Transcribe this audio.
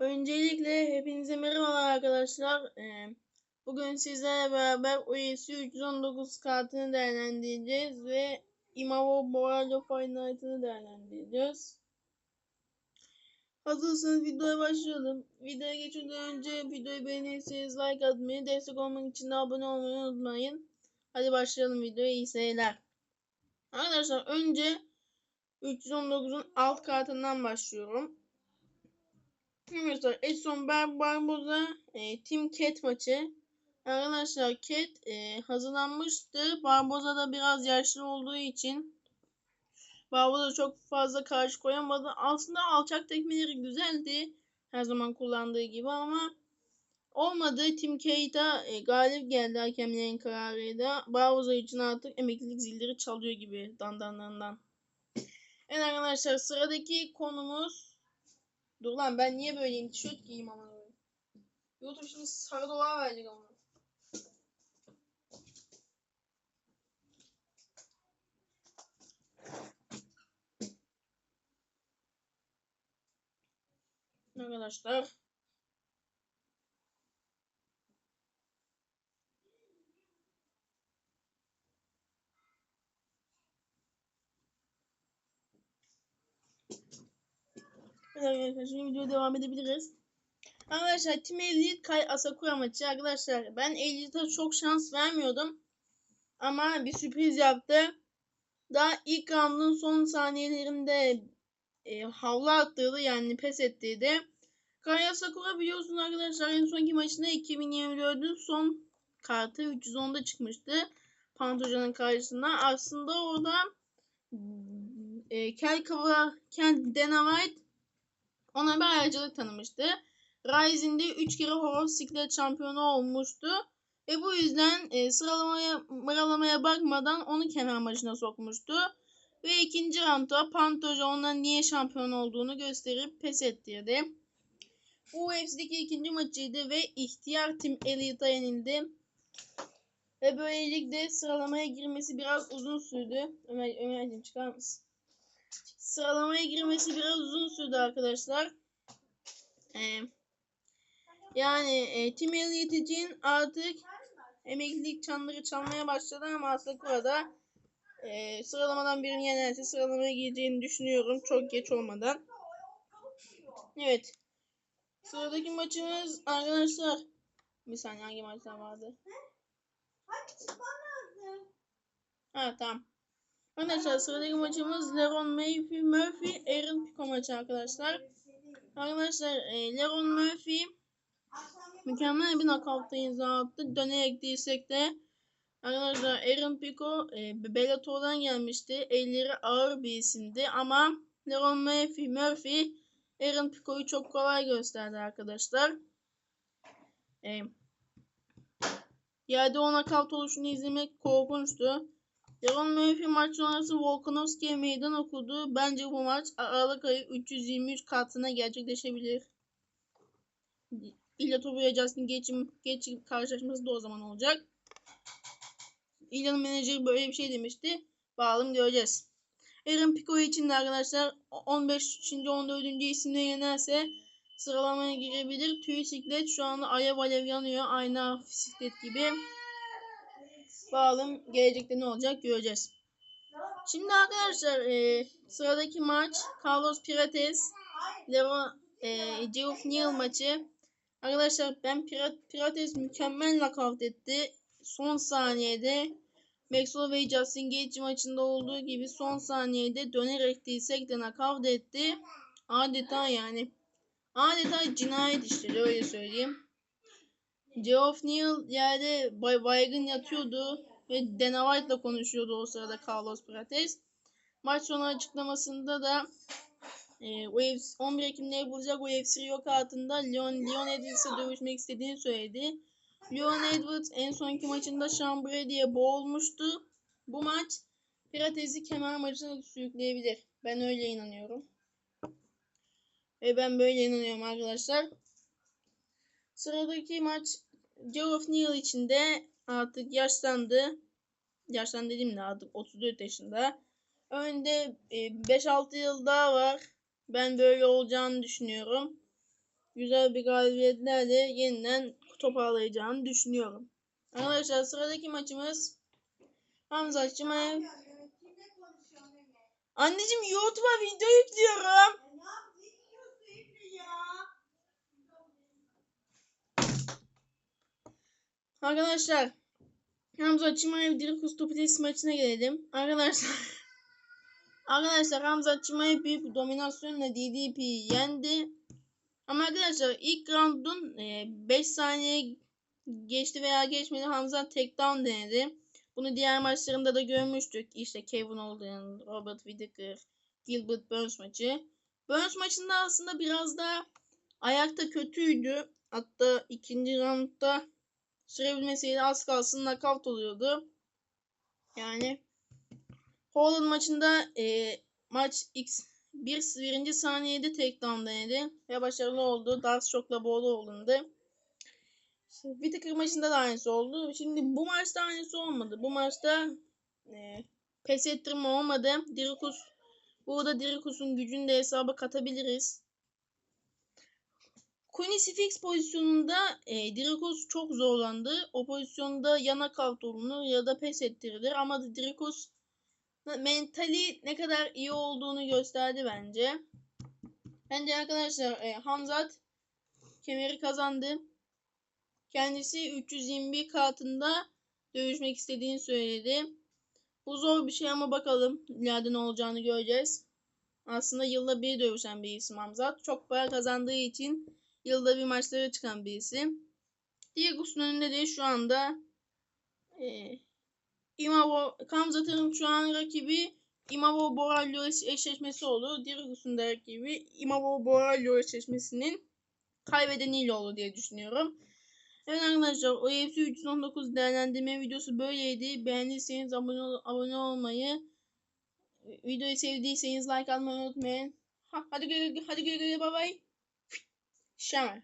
Öncelikle hepinize merhabalar arkadaşlar. Ee, bugün sizlerle beraber UFC 319 kartını değerlendireceğiz ve Imavo Moralo Fight Night'ını değerlendireceğiz. Hazırsanız videoya başlayalım. Videoya geçmeden önce videoyu beğenirseniz like atmayı, destek olmak için de abone olmayı unutmayın. Hadi başlayalım videoya. iyi seyirler. Arkadaşlar önce 319'un alt kartından başlıyorum. Arkadaşlar Edson Bar Barboza e, Team Cat maçı. Arkadaşlar Cat e, hazırlanmıştı. Barboza da biraz yaşlı olduğu için Barboza çok fazla karşı koyamadı. Aslında alçak tekmeleri güzeldi. Her zaman kullandığı gibi ama olmadı. Team Keita e, galip geldi hakemlerin kararıyla. Barboza için artık emeklilik zilleri çalıyor gibi dandanlarından. Evet arkadaşlar sıradaki konumuz Dur lan ben niye böyleyim? Tişört giyeyim ama. YouTube şimdi sarı dolar verecek ama. Arkadaşlar. Arkadaşlar videoya devam edebiliriz. Arkadaşlar Team Elite Kai Asakura maçı. Arkadaşlar ben Elite'e çok şans vermiyordum. Ama bir sürpriz yaptı. Daha ilk roundun son saniyelerinde e, havlu attırdı yani pes ettiydi. Kai Asakura biliyorsunuz arkadaşlar en sonki maçında 2024'ün son kartı 310'da çıkmıştı. Pantoja'nın karşısında. Aslında orada e, Kel Kava, Kel Dana White ona bir ayrıcalık tanımıştı. Rising'de 3 kere horoz siklet şampiyonu olmuştu. Ve bu yüzden e, sıralamaya mıralamaya bakmadan onu kemer maçına sokmuştu. Ve ikinci roundda Pantoja ondan niye şampiyon olduğunu gösterip pes ettirdi. UFC'deki ikinci maçıydı ve ihtiyar Team Elite'a yenildi. Ve böylelikle sıralamaya girmesi biraz uzun sürdü. Ömer, Ömerciğim çıkar mısın? Sıralamaya girmesi biraz uzun sürdü arkadaşlar. Ee, yani e, Elite için artık emeklilik çanları çalmaya başladı ama Asakura'da e, sıralamadan birini yenerse sıralamaya gireceğini düşünüyorum. Çok geç olmadan. Evet. Sıradaki maçımız arkadaşlar. Bir saniye hangi maçlar vardı? Ha tamam. Arkadaşlar sıradaki maçımız Leron Murphy, Murphy Aaron Pico maçı arkadaşlar. Arkadaşlar e, Leron Murphy mükemmel bir knockout'ta imza attı. Dönerek değilsek de arkadaşlar Aaron Pico e, Bellator'dan gelmişti. Elleri ağır bir isimdi ama Leron Murphy, Murphy Aaron Pico'yu çok kolay gösterdi arkadaşlar. E, yerde o knockout oluşunu izlemek korkunçtu. Leron Murphy maç sonrası Volkanovski'ye meydan okudu. Bence bu maç Aralık ayı 323 katına gerçekleşebilir. İlya Topu'ya Justin Gaethje'in Gaethje karşılaşması da o zaman olacak. İlya'nın menajeri böyle bir şey demişti. Bakalım göreceğiz. Aaron Pico için de arkadaşlar 15. 14. isimle yenerse sıralamaya girebilir. Tüy siklet şu anda alev alev yanıyor. Aynı bisiklet gibi. Bakalım gelecekte ne olacak göreceğiz. Şimdi arkadaşlar e, sıradaki maç Carlos Pirates Levo e, Geoff Neal maçı. Arkadaşlar ben Pirat, Pirates mükemmel nakavt etti. Son saniyede Maxwell ve Justin Gaethje maçında olduğu gibi son saniyede dönerek değilsek de nakavt etti. Adeta yani adeta cinayet işleri öyle söyleyeyim. Geoff Neal yerde bay baygın yatıyordu ve Dana White'la konuşuyordu o sırada Carlos Prates. Maç sonu açıklamasında da e, UFC, 11 Ekim'de yapılacak UFC Rio kartında Leon, Leon Edwards'a dövüşmek istediğini söyledi. Leon Edwards en sonki maçında Sean Brady'ye boğulmuştu. Bu maç Prates'i kemer maçına sürükleyebilir. Ben öyle inanıyorum. Ve ben böyle inanıyorum arkadaşlar. Sıradaki maç Geoff Neal için de artık yaşlandı. Yaşlandı dedim de artık 34 yaşında. Önde 5-6 yıl daha var. Ben böyle olacağını düşünüyorum. güzel bir galibiyetlerle yeniden toparlayacağını düşünüyorum. Arkadaşlar sıradaki maçımız Hamza Çımayev. Anneciğim YouTube'a video yüklüyorum. Arkadaşlar Hamza Çımayev Dirkus Topilis maçına gelelim. Arkadaşlar Arkadaşlar Hamza Çımayev büyük dominasyonla DDP'yi yendi. Ama arkadaşlar ilk roundun 5 saniye geçti veya geçmedi Hamza tek down denedi. Bunu diğer maçlarında da görmüştük. İşte Kevin Holden, Robert Whittaker, Gilbert Burns maçı. Burns maçında aslında biraz da ayakta kötüydü. Hatta ikinci roundda sürebilmeseydi az kalsın knockout oluyordu. Yani Holland maçında e, maç X bir birinci saniyede takedown denedi ve başarılı oldu. Darce şokla boğulu olundu. Whittaker maçında da aynısı oldu. Şimdi bu maçta aynısı olmadı. Bu maçta e, pes ettirme olmadı. Dirikus burada Dirikus'un gücünü de hesaba katabiliriz. Crucifix pozisyonunda e, Dirikus çok zorlandı. O pozisyonda yana olunur ya da pes ettirilir. Ama Dirikus mentali ne kadar iyi olduğunu gösterdi bence. Bence arkadaşlar e, Hamzat kemeri kazandı. Kendisi 321 kartında dövüşmek istediğini söyledi. Bu zor bir şey ama bakalım ileride ne olacağını göreceğiz. Aslında yılda bir dövüşen bir isim Hamzat. Çok para kazandığı için yılda bir maçlara çıkan bir isim. Diego'sun önünde de şu anda e, Imavo, Kamzat'ın şu an rakibi Imavo Borallo eşleşmesi oldu. Diego'sun da rakibi Imavo Borallo eşleşmesinin kaybedeniyle oldu diye düşünüyorum. Evet arkadaşlar o UFC 319 değerlendirme videosu böyleydi. Beğendiyseniz abone, ol abone olmayı, videoyu sevdiyseniz like atmayı unutmayın. Ha, hadi güle güle, hadi güle güle, bye bye. 像。